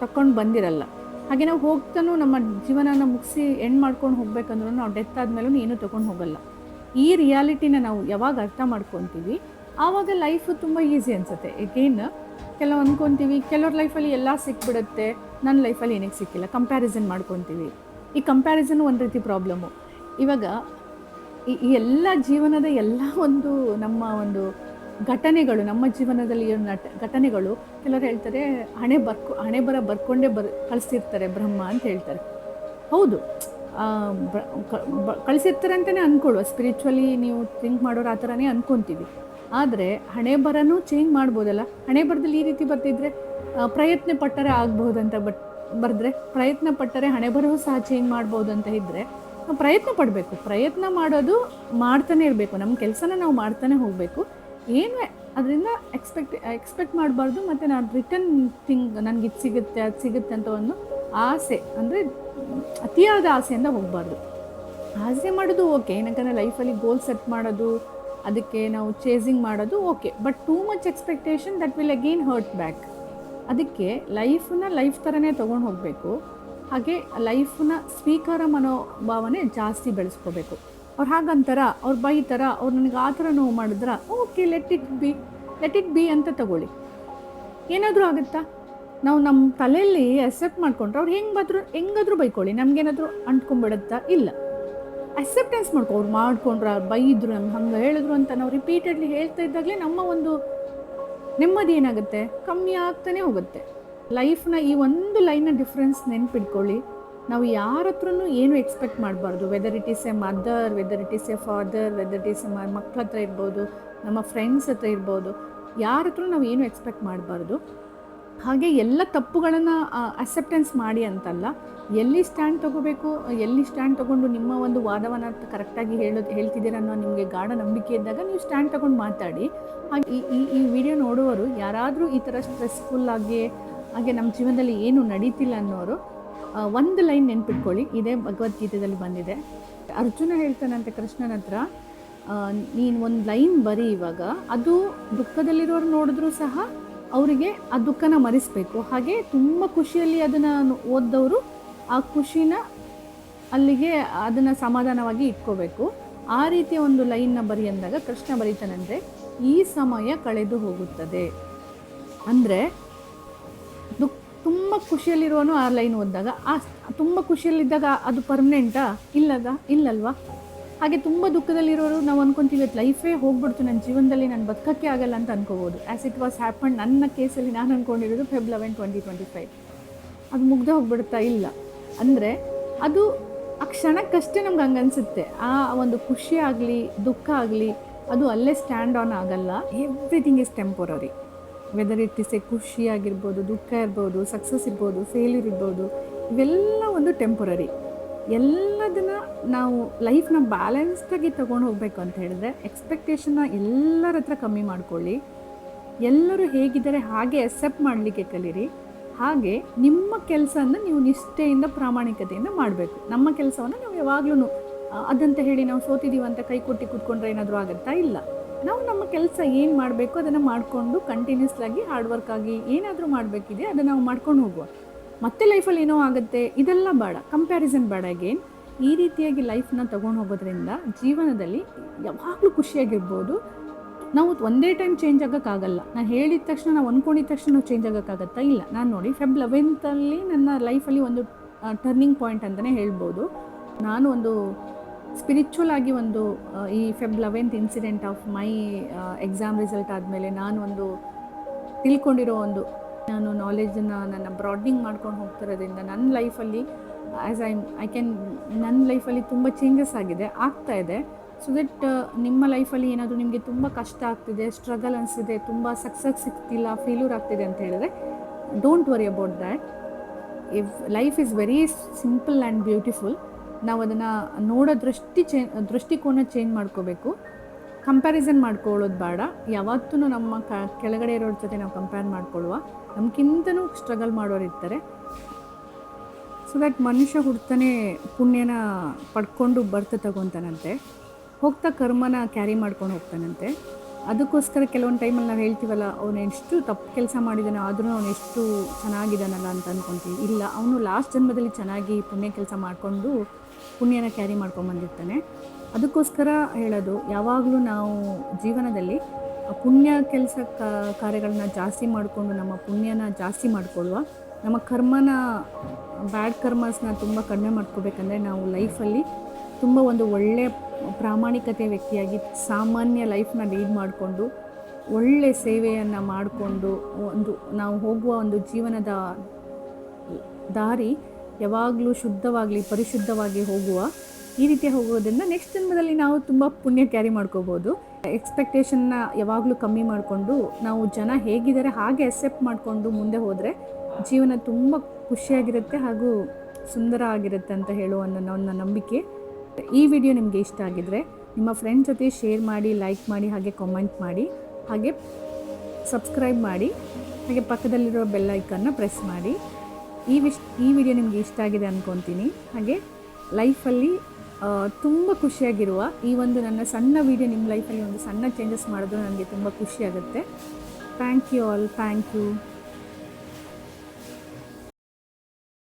ತಕೊಂಡು ಬಂದಿರಲ್ಲ. ಹಾಗೆ ನಾವು ಹೋಗ್ತಾನೂ ನಮ್ಮ ಜೀವನನ ಮುಗಿಸಿ ಎಂಡ್ ಮಾಡ್ಕೊಂಡು ಹೋಗ್ಬೇಕಂದ್ರೂ ನಾವು ಡೆತ್ ಆದಮೇಲೂ ಏನೂ ತೊಗೊಂಡು ಹೋಗಲ್ಲ. ಈ ರಿಯಾಲಿಟಿನ ನಾವು ಯಾವಾಗ ಅರ್ಥ ಮಾಡ್ಕೊತೀವಿ, ಆವಾಗ ಲೈಫು ತುಂಬ ಈಸಿ ಅನಿಸುತ್ತೆ. ಎಗೇನ್ ಕೆಲವು ಅಂದ್ಕೊತೀವಿ ಕೆಲವ್ರ ಲೈಫಲ್ಲಿ ಎಲ್ಲ ಸಿಕ್ಬಿಡುತ್ತೆ ನನ್ನ ಲೈಫಲ್ಲಿ ಏನಕ್ಕೆ ಸಿಕ್ಕಿಲ್ಲ. ಕಂಪ್ಯಾರಿಸನ್ ಮಾಡ್ಕೊತೀವಿ. ಈ ಕಂಪ್ಯಾರಿಸನ್ ಒಂದು ರೀತಿ ಪ್ರಾಬ್ಲಮ್ಮು ಇವಾಗ ಈ ಎಲ್ಲ ಜೀವನದ ಎಲ್ಲ ಒಂದು ನಮ್ಮ ಒಂದು ಘಟನೆಗಳು, ನಮ್ಮ ಜೀವನದಲ್ಲಿ ಇರೋ ನಟ, ಘಟನೆಗಳು, ಕೆಲವರು ಹೇಳ್ತಾರೆ, ಹಣೆ ಬರ್ಕೊ, ಹಣೆ ಬರ ಬರ್ಕೊಂಡೇ ಬರ್, ಕಳಿಸಿರ್ತಾರೆ ಬ್ರಹ್ಮ ಅಂತ ಹೇಳ್ತಾರೆ. ಹೌದು. ಕಳಿಸಿರ್ತಾರೆ ಅಂತಲೇ ಅಂದ್ಕೊಳ್ಳುವ ಸ್ಪಿರಿಚುವಲಿ ನೀವು ಥಿಂಕ್ ಮಾಡೋರು ಆ ಥರನೇ ಅಂದ್ಕೊತೀವಿ ಆದರೆ ಹಣೆ ಬರನೂ ಚೇಂಜ್ ಮಾಡ್ಬೋದಲ್ಲ? ಹಣೆ ಬರದಲ್ಲಿ ಈ ರೀತಿ ಬರ್ತಿದ್ರೆ ಪ್ರಯತ್ನ ಪಟ್ಟರೆ ಆಗ್ಬಹುದಂತ ಬಟ್, ಬರೆದ್ರೆ, ಪ್ರಯತ್ನ ಪಟ್ಟರೆ ಹಣೆ ಬರವೂ ಸಹ ಚೇಂಜ್ ಮಾಡ್ಬೋದು ಅಂತ ಇದ್ದರೆ ನಾವು ಪ್ರಯತ್ನ ಪಡಬೇಕು. ಪ್ರಯತ್ನ ಮಾಡೋದು ಮಾಡ್ತಾನೆ ಇರಬೇಕು. ನಮ್ಮ ಕೆಲಸನ ನಾವು ಮಾಡ್ತಾನೆ ಹೋಗಬೇಕು. ಏನು ಅದರಿಂದ ಎಕ್ಸ್ಪೆಕ್ಟ್ ಎಕ್ಸ್ಪೆಕ್ಟ್ ಮಾಡಬಾರ್ದು ಮತ್ತು ನಾನು ರಿಟರ್ನ್ ಥಿಂಗ್ ನನಗೆ ಇದು ಸಿಗುತ್ತೆ, ಅದು ಸಿಗುತ್ತೆ ಅಂತ ಒಂದು ಆಸೆ. ಅಂದರೆ ಅತಿಯಾದ ಆಸೆಯಿಂದ ಹೋಗಬಾರ್ದು. ಆಸೆ ಮಾಡೋದು ಓಕೆ ಏನಕ್ಕಂದರೆ ಲೈಫಲ್ಲಿ ಗೋಲ್ ಸೆಟ್ ಮಾಡೋದು, ಅದಕ್ಕೆ ನಾವು ಚೇಸಿಂಗ್ ಮಾಡೋದು okay but too much expectation that will again hurt back ಅದಕ್ಕೆ ಲೈಫನ್ನ ಲೈಫ್ ಥರನೇ ತೊಗೊಂಡು ಹೋಗಬೇಕು. ಹಾಗೆ ಲೈಫನ್ನ ಸ್ವೀಕಾರ ಮನೋಭಾವನೆ ಜಾಸ್ತಿ ಬೆಳೆಸ್ಕೋಬೇಕು. ಅವ್ರು ಹಾಗಂತಾರ, ಅವ್ರು ಬೈತಾರ, ಅವ್ರು ನನಗೆ ಆ ಥರ ನೋವು ಮಾಡಿದ್ರ, okay let it be let it be ಅಂತ ತಗೊಳ್ಳಿ. ಏನಾದರೂ ಆಗುತ್ತಾ? ನಾವು ನಮ್ಮ ತಲೆಯಲ್ಲಿ ಅಕ್ಸೆಪ್ಟ್ ಮಾಡ್ಕೊಂಡ್ರೆ ಅವ್ರು ಹೆಂಗೆ ಬಾದ್ರು, ಹೆಂಗಾದ್ರೂ ಬೈಕೊಳ್ಳಿ, ನಮಗೇನಾದರೂ ಅಂಟ್ಕೊಂಡ್ಬಿಡುತ್ತಾ ಇಲ್ಲ. ಅಕ್ಸೆಪ್ಟೆನ್ಸ್ ಮಾಡ್ಕೊ, ಅವ್ರು ಮಾಡ್ಕೊಂಡ್ರು ಬೈದ್ರು ನಮ್ಗೆ ಹಂಗೆ ಹೇಳಿದ್ರು ಅಂತ ನಾವು ರಿಪೀಟೆಡ್ಲಿ ಹೇಳ್ತಾ ಇದ್ದಾಗಲೇ ನಮ್ಮ ಒಂದು ನೆಮ್ಮದಿ ಏನಾಗುತ್ತೆ? ಕಮ್ಮಿ ಆಗ್ತಾನೆ ಹೋಗುತ್ತೆ. ಲೈಫ್ನ ಈ ಒಂದು ಲೈನ್ನ ಡಿಫ್ರೆನ್ಸ್ ನೆನ್ಪಿಟ್ಕೊಳ್ಳಿ. ನಾವು ಯಾರ ಹತ್ರನೂ ಏನು ಎಕ್ಸ್ಪೆಕ್ಟ್ ಮಾಡಬಾರ್ದು. Whether it is a mother whether it is a father whether it is a ಮಕ್ಕಳ ಹತ್ರ ಇರ್ಬೋದು, ನಮ್ಮ ಫ್ರೆಂಡ್ಸ್ ಹತ್ರ ಇರ್ಬೋದು, ಯಾರ ಹತ್ರ ನಾವು ಏನು ಎಕ್ಸ್ಪೆಕ್ಟ್ ಮಾಡಬಾರ್ದು. ಹಾಗೆ ಎಲ್ಲ ತಪ್ಪುಗಳನ್ನು ಅಕ್ಸೆಪ್ಟೆನ್ಸ್ ಮಾಡಿ ಅಂತಲ್ಲ, ಎಲ್ಲಿ ಸ್ಟ್ಯಾಂಡ್ ತಗೋಬೇಕು, ಎಲ್ಲಿ ಸ್ಟ್ಯಾಂಡ್ ತಗೊಂಡು ನಿಮ್ಮ ಒಂದು ವಾದವನ್ನು ಕರೆಕ್ಟಾಗಿ ಹೇಳೋದು ಹೇಳ್ತಿದ್ದೀರ ಅನ್ನೋ ನಿಮಗೆ ಗಾಢ ನಂಬಿಕೆ ಇದ್ದಾಗ ನೀವು ಸ್ಟ್ಯಾಂಡ್ ತಗೊಂಡು ಮಾತಾಡಿ. ಹಾಗೆ ಈ ಈ ವಿಡಿಯೋ ನೋಡುವವರು ಯಾರಾದರೂ ಈ ಥರ ಸ್ಟ್ರೆಸ್ಫುಲ್ ಆಗಿ, ಹಾಗೆ ನಮ್ಮ ಜೀವನದಲ್ಲಿ ಏನು ನಡೀತಿಲ್ಲ ಅನ್ನೋರು ಒಂದು ಲೈನ್ ನೆನ್ಪಿಟ್ಕೊಳ್ಳಿ. ಇದೇ ಭಗವದ್ಗೀತೆಯಲ್ಲಿ ಬಂದಿದೆ. ಅರ್ಜುನ ಹೇಳ್ತಾನಂತೆ ಕೃಷ್ಣನ ಹತ್ರ ನೀನು ಒಂದು ಲೈನ್ ಬರೀ ಇವಾಗ. ಅದು ದುಃಖದಲ್ಲಿರೋರು ನೋಡಿದ್ರೂ ಸಹ ಅವರಿಗೆ ಆ ದುಃಖನ ಮರೆಸಬೇಕು. ಹಾಗೆ ತುಂಬ ಖುಷಿಯಲ್ಲಿ ಅದನ್ನು ಓದ್ದವರು ಆ ಖುಷಿನ ಅಲ್ಲಿಗೆ ಅದನ್ನು ಸಮಾಧಾನವಾಗಿ ಇಟ್ಕೋಬೇಕು. ಆ ರೀತಿಯ ಒಂದು ಲೈನ್ನ ಬರಿ ಅಂದಾಗ ಕೃಷ್ಣ ಬರೀತಾನಂದರೆ ಈ ಸಮಯ ಕಳೆದು ಹೋಗುತ್ತದೆ. ಅಂದರೆ ದುಃಖ ತುಂಬ ಖುಷಿಯಲ್ಲಿರುವನು ಆ ಲೈನ್ ಓದಿದಾಗ. ಆ ತುಂಬ ಖುಷಿಯಲ್ಲಿದ್ದಾಗ ಅದು ಪರ್ಮನೆಂಟಾ ಇಲ್ಲದ? ಇಲ್ಲಲ್ವಾ? ಹಾಗೆ ತುಂಬ ದುಃಖದಲ್ಲಿರೋರು ನಾವು ಅನ್ಕೊಂತೀವಿ ಅದು ಲೈಫೇ ಹೋಗ್ಬಿಡ್ತು, ನನ್ನ ಜೀವನದಲ್ಲಿ ನಾನು ಬದುಕಕ್ಕೆ ಆಗಲ್ಲ ಅಂತ ಅನ್ಕೋಬೋದು. ಆ್ಯಸ್ ಇಟ್ ವಾಸ್ ಹ್ಯಾಪನ್ ನನ್ನ ಕೇಸಲ್ಲಿ ನಾನು ಅಂದ್ಕೊಂಡಿರೋದು Feb eleven twenty twenty five ಅದು ಮುಗ್ದೇ ಹೋಗ್ಬಿಡ್ತಾ ಇಲ್ಲ. ಅಂದರೆ ಅದು ಆ ಕ್ಷಣಕ್ಕಷ್ಟೇ ನಮ್ಗೆ ಹಂಗೆ ಅನಿಸುತ್ತೆ. ಆ ಒಂದು ಖುಷಿ ಆಗಲಿ, ದುಃಖ ಆಗಲಿ, ಅದು ಅಲ್ಲೇ ಸ್ಟ್ಯಾಂಡ್ ಆನ್ ಆಗಲ್ಲ. Everything is temporary whether it is a ಖುಷಿ ಆಗಿರ್ಬೋದು ದುಃಖ ಇರ್ಬೋದು ಸಕ್ಸಸ್ ಇರ್ಬೋದು ಫೇಲ್ಯೂರ್ ಇರ್ಬೋದು, ಇವೆಲ್ಲ ಒಂದು ಟೆಂಪರರಿ ಎಲ್ಲದನ್ನ ನಾವು ಲೈಫ್ನ ಬ್ಯಾಲೆನ್ಸ್ಡಾಗಿ ತೊಗೊಂಡು ಹೋಗ್ಬೇಕು ಅಂತ ಹೇಳಿದ್ರೆ ಎಕ್ಸ್ಪೆಕ್ಟೇಷನ್ನ ಎಲ್ಲರ ಹತ್ರ ಕಮ್ಮಿ ಮಾಡಿಕೊಳ್ಳಿ. ಎಲ್ಲರೂ ಹೇಗಿದ್ದಾರೆ ಹಾಗೆ ಅಕ್ಸೆಪ್ಟ್ ಮಾಡಲಿಕ್ಕೆ ಕಲೀರಿ. ಹಾಗೆ ನಿಮ್ಮ ಕೆಲಸನ ನೀವು ನಿಷ್ಠೆಯಿಂದ ಪ್ರಾಮಾಣಿಕತೆಯಿಂದ ಮಾಡಬೇಕು. ನಮ್ಮ ಕೆಲಸವನ್ನು ನಾವು ಯಾವಾಗಲೂ ಅದಂತ ಹೇಳಿ ನಾವು ಸೋತಿದ್ದೀವಿ ಅಂತ ಕೈ ಕೊಟ್ಟು ಕೂತ್ಕೊಂಡ್ರೆ ಏನಾದರೂ ಆಗುತ್ತಾ? ಇಲ್ಲ. ನಾವು ನಮ್ಮ ಕೆಲಸ ಏನು ಮಾಡಬೇಕು ಅದನ್ನು ಮಾಡಿಕೊಂಡು ಕಂಟಿನ್ಯೂಸ್ಲಾಗಿ ಹಾರ್ಡ್ ವರ್ಕ್ ಆಗಿ ಏನಾದರೂ ಮಾಡಬೇಕಿದೆ ಅದನ್ನು ನಾವು ಮಾಡ್ಕೊಂಡು ಹೋಗುವ. ಮತ್ತೆ ಲೈಫಲ್ಲಿ ಏನೋ ಆಗುತ್ತೆ, ಇದೆಲ್ಲ ಬೇಡ. ಕಂಪ್ಯಾರಿಸನ್ ಬೇಡ ಅಗೇನ್ ಈ ರೀತಿಯಾಗಿ ಲೈಫ್ನ ತೊಗೊಂಡು ಹೋಗೋದ್ರಿಂದ ಜೀವನದಲ್ಲಿ ಯಾವಾಗಲೂ ಖುಷಿಯಾಗಿರ್ಬೋದು. ನಾವು ಒಂದೇ ಟೈಮ್ ಚೇಂಜ್ ಆಗೋಕ್ಕಾಗಲ್ಲ. ನಾನು ಹೇಳಿದ ತಕ್ಷಣ ನಾವು ಅಂದ್ಕೊಂಡಿದ ತಕ್ಷಣ ನಾವು ಚೇಂಜ್ ಆಗೋಕ್ಕಾಗತ್ತಾ ಇಲ್ಲ. ನಾನು ನೋಡಿ ಫೆಬ್ ಲೆವೆಂತಲ್ಲಿ ನನ್ನ ಲೈಫಲ್ಲಿ ಒಂದು ಟರ್ನಿಂಗ್ ಪಾಯಿಂಟ್ ಅಂತಲೇ ಹೇಳ್ಬೋದು. ನಾನು ಒಂದು ಸ್ಪಿರಿಚುವಲ್ ಆಗಿ ಒಂದು ಈ Feb eleventh incident of my exam result ಆದಮೇಲೆ ನಾನು ಒಂದು ತಿಳ್ಕೊಂಡಿರೋ ಒಂದು, ನಾನು ನಾಲೆಜನ್ನು ನನ್ನ ಬ್ರಾಡ್ನಿಂಗ್ ಮಾಡ್ಕೊಂಡು ಹೋಗ್ತಿರೋದ್ರಿಂದ ನನ್ನ ಲೈಫಲ್ಲಿ ಆ್ಯಸ್ ಐ ಐ ಕ್ಯಾನ್ ನನ್ನ ಲೈಫಲ್ಲಿ ತುಂಬ ಚೇಂಜಸ್ ಆಗಿದೆ, ಆಗ್ತಾ ಇದೆ. ಸೊ ದಟ್ ನಿಮ್ಮ ಲೈಫಲ್ಲಿ ಏನಾದರೂ ನಿಮಗೆ ತುಂಬ ಕಷ್ಟ ಆಗ್ತಿದೆ ಸ್ಟ್ರಗಲ್ ಅನಿಸಿದೆ, ತುಂಬ ಸಕ್ಸಸ್ ಸಿಗ್ತಿಲ್ಲ ಫೇಲ್ಯೂರ್ ಆಗ್ತಿದೆ ಅಂತ ಹೇಳಿದ್ರೆ don't worry about that if life is very simple and beautiful ನಾವು ಅದನ್ನು ನೋಡೋ ದೃಷ್ಟಿ ಚೇ, ದೃಷ್ಟಿಕೋನ ಚೇಂಜ್ ಮಾಡ್ಕೋಬೇಕು. ಕಂಪ್ಯಾರಿಸನ್ ಮಾಡ್ಕೊಳ್ಳೋದು ಬೇಡ. ಯಾವತ್ತೂ ನಮ್ಮ ಕ, ಕೆಳಗಡೆ ಇರೋರ ಜೊತೆ ನಾವು ಕಂಪೇರ್ ಮಾಡ್ಕೊಳ್ಳುವ. ನಮ್ಗಿಂತನೂ ಸ್ಟ್ರಗಲ್ ಮಾಡೋರು ಇರ್ತಾರೆ. ಸೊ ದಟ್ ಮನುಷ್ಯ ಹುಡ್ತಾನೆ ಪುಣ್ಯನ ಪಡ್ಕೊಂಡು ಬರ್ತ ತಗೊತಾನಂತೆ. ಹೋಗ್ತಾ ಕರ್ಮನ ಕ್ಯಾರಿ ಮಾಡ್ಕೊಂಡು ಹೋಗ್ತಾನಂತೆ. ಅದಕ್ಕೋಸ್ಕರ ಕೆಲವೊಂದು ಟೈಮಲ್ಲಿ ನಾವು ಹೇಳ್ತೀವಲ್ಲ, ಅವನು ಎಷ್ಟು ತಪ್ಪು ಕೆಲಸ ಮಾಡಿದ್ದಾನೆ ಆದರೂ ಅವನು ಎಷ್ಟು ಚೆನ್ನಾಗಿದ್ದಾನಲ್ಲ ಅಂತ ಅಂದ್ಕೊತೀವಿ ಇಲ್ಲ, ಅವನು ಲಾಸ್ಟ್ ಜನ್ಮದಲ್ಲಿ ಚೆನ್ನಾಗಿ ಪುಣ್ಯ ಕೆಲಸ ಮಾಡಿಕೊಂಡು ಪುಣ್ಯನ ಕ್ಯಾರಿ ಮಾಡ್ಕೊಂಬಂದಿರ್ತಾನೆ ಅದಕ್ಕೋಸ್ಕರ ಹೇಳೋದು, ಯಾವಾಗಲೂ ನಾವು ಜೀವನದಲ್ಲಿ ಪುಣ್ಯ ಕೆಲಸ ಕಾರ್ಯಗಳನ್ನ ಜಾಸ್ತಿ ಮಾಡಿಕೊಂಡು ನಮ್ಮ ಪುಣ್ಯನ ಜಾಸ್ತಿ ಮಾಡಿಕೊಳ್ಳುವ, ನಮ್ಮ ಕರ್ಮನ ಬ್ಯಾಡ್ ಕರ್ಮಸ್ನ ತುಂಬ ಕಡಿಮೆ ಮಾಡ್ಕೋಬೇಕಂದ್ರೆ ನಾವು ಲೈಫಲ್ಲಿ ತುಂಬ ಒಂದು ಒಳ್ಳೆಯ ಪ್ರಾಮಾಣಿಕತೆ ವ್ಯಕ್ತಿಯಾಗಿ ಸಾಮಾನ್ಯ ಲೈಫ್ನ ಲೀಡ್ ಮಾಡಿಕೊಂಡು ಒಳ್ಳೆ ಸೇವೆಯನ್ನು ಮಾಡಿಕೊಂಡು ಒಂದು ನಾವು ಹೋಗುವ ಒಂದು ಜೀವನದ ದಾರಿ ಯಾವಾಗಲೂ ಶುದ್ಧವಾಗಲಿ, ಪರಿಶುದ್ಧವಾಗಿ ಹೋಗುವ ಈ ರೀತಿ ಹೋಗೋದ್ರಿಂದ ನೆಕ್ಸ್ಟ್ ಜನ್ಮದಲ್ಲಿ ನಾವು ತುಂಬ ಪುಣ್ಯ ಕ್ಯಾರಿ ಮಾಡ್ಕೋಬೋದು. ಎಕ್ಸ್ಪೆಕ್ಟೇಷನ್ನ ಯಾವಾಗಲೂ ಕಮ್ಮಿ ಮಾಡಿಕೊಂಡು ನಾವು ಜನ ಹೇಗಿದ್ದಾರೆ ಹಾಗೆ ಅಕ್ಸೆಪ್ಟ್ ಮಾಡಿಕೊಂಡು ಮುಂದೆ ಹೋದರೆ ಜೀವನ ತುಂಬ ಖುಷಿಯಾಗಿರುತ್ತೆ ಹಾಗೂ ಸುಂದರ ಆಗಿರುತ್ತೆ ಅಂತ ಹೇಳುವ ನನ್ನ ನನ್ನ ನಂಬಿಕೆ. ಈ ವಿಡಿಯೋ ನಿಮಗೆ ಇಷ್ಟ ಆಗಿದ್ರೆ ನಿಮ್ಮ ಫ್ರೆಂಡ್ ಜೊತೆ ಶೇರ್ ಮಾಡಿ ಲೈಕ್ ಮಾಡಿ, ಹಾಗೆ ಕಾಮೆಂಟ್ ಮಾಡಿ, ಹಾಗೆ ಸಬ್ಸ್ಕ್ರೈಬ್ ಮಾಡಿ, ಹಾಗೆ ಪಕ್ಕದಲ್ಲಿರೋ ಬೆಲ್ ಐಕನ್ನ ಪ್ರೆಸ್ ಮಾಡಿ. ಈ ವಿಶ್ ಈ ವಿಡಿಯೋ ನಿಮಗೆ ಇಷ್ಟ ಆಗಿದೆ ಅಂದ್ಕೊತೀನಿ ಹಾಗೆ ಲೈಫಲ್ಲಿ ತುಂಬ ಖುಷಿಯಾಗಿರುವ ಈ ಒಂದು ನನ್ನ ಸಣ್ಣ ವಿಡಿಯೋ ನಿಮ್ಮ ಲೈಫಲ್ಲಿ ಒಂದು ಸಣ್ಣ ಚೇಂಜಸ್ ಮಾಡಿದ್ರು ನನಗೆ ತುಂಬ ಖುಷಿಯಾಗುತ್ತೆ thank you all thank you